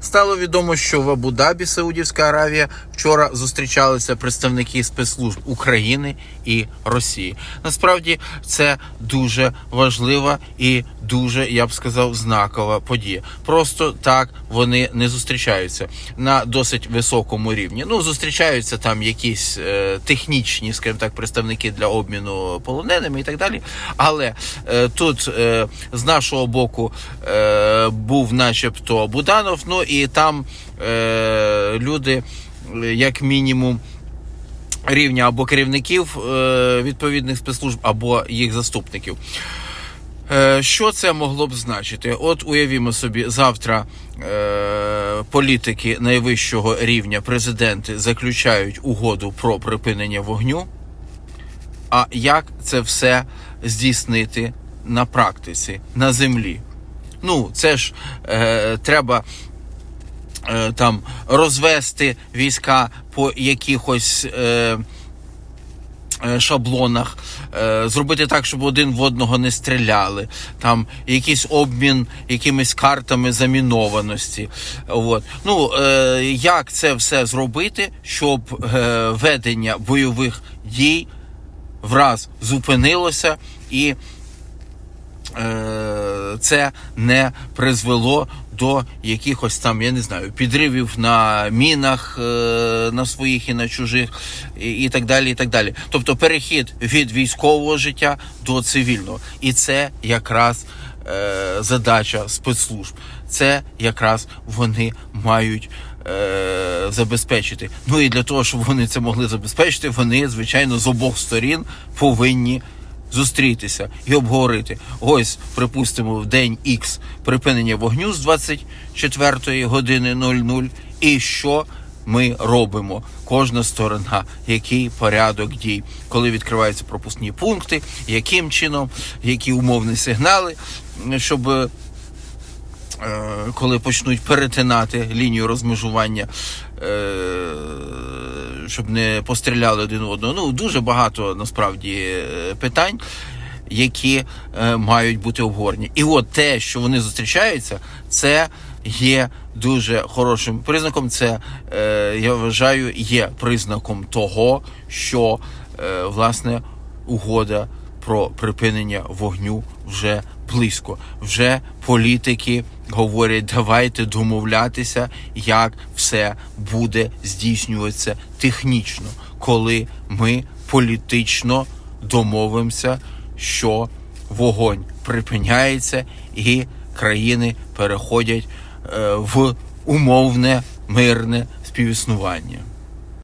Стало відомо, що в Абу-Дабі, Саудівська Аравія, вчора зустрічалися представники спецслужб України і Росії. Насправді це дуже важлива і дуже, я б сказав, знакова подія. Просто так вони не зустрічаються на досить високому рівні. Ну зустрічаються там якісь е, технічні, скажімо так, представники для обміну полоненими і так далі. Але е, тут е, з нашого боку е, був, начебто, Буданов. Ну і там е, люди, як мінімум. Рівня або керівників е, відповідних спецслужб, або їх заступників. Е, Що це могло б значити? От уявімо собі, завтра е, політики найвищого рівня, президенти заключають угоду про припинення вогню. А як це все здійснити на практиці, на землі? Ну, це ж е, треба е, там розвести війська по якихось. Е, Шаблонах е, зробити так, щоб один в одного не стріляли, там якийсь обмін якимись картами замінованості. От. Ну е, як це все зробити, щоб е, ведення бойових дій враз зупинилося і е, це не призвело до якихось там, я не знаю, підривів на мінах е, на своїх і на чужих, і, так далі. і так далі. Тобто перехід від військового життя до цивільного. І це якраз е, задача спецслужб. Це якраз вони мають е, забезпечити. Ну і для того, щоб вони це могли забезпечити, вони, звичайно, з обох сторін повинні зустрітися і обговорити. Ось, припустимо, в день Х припинення вогню з 24 години 00 і що ми робимо. Кожна сторона, який порядок дій, коли відкриваються пропускні пункти, яким чином, які умовні сигнали, щоб е, коли почнуть перетинати лінію розмежування, е, щоб не постріляли один одного. Ну, дуже багато насправді е, питань, які е, мають бути обговорені. І от те, що вони зустрічаються, це є дуже хорошим признаком. Це е, я вважаю, є признаком того, що власне угода про припинення вогню вже близько. Вже політики говорять, давайте домовлятися, як все буде здійснюватися технічно, коли ми політично домовимося, що вогонь припиняється і країни переходять е, в умовне мирне співіснування.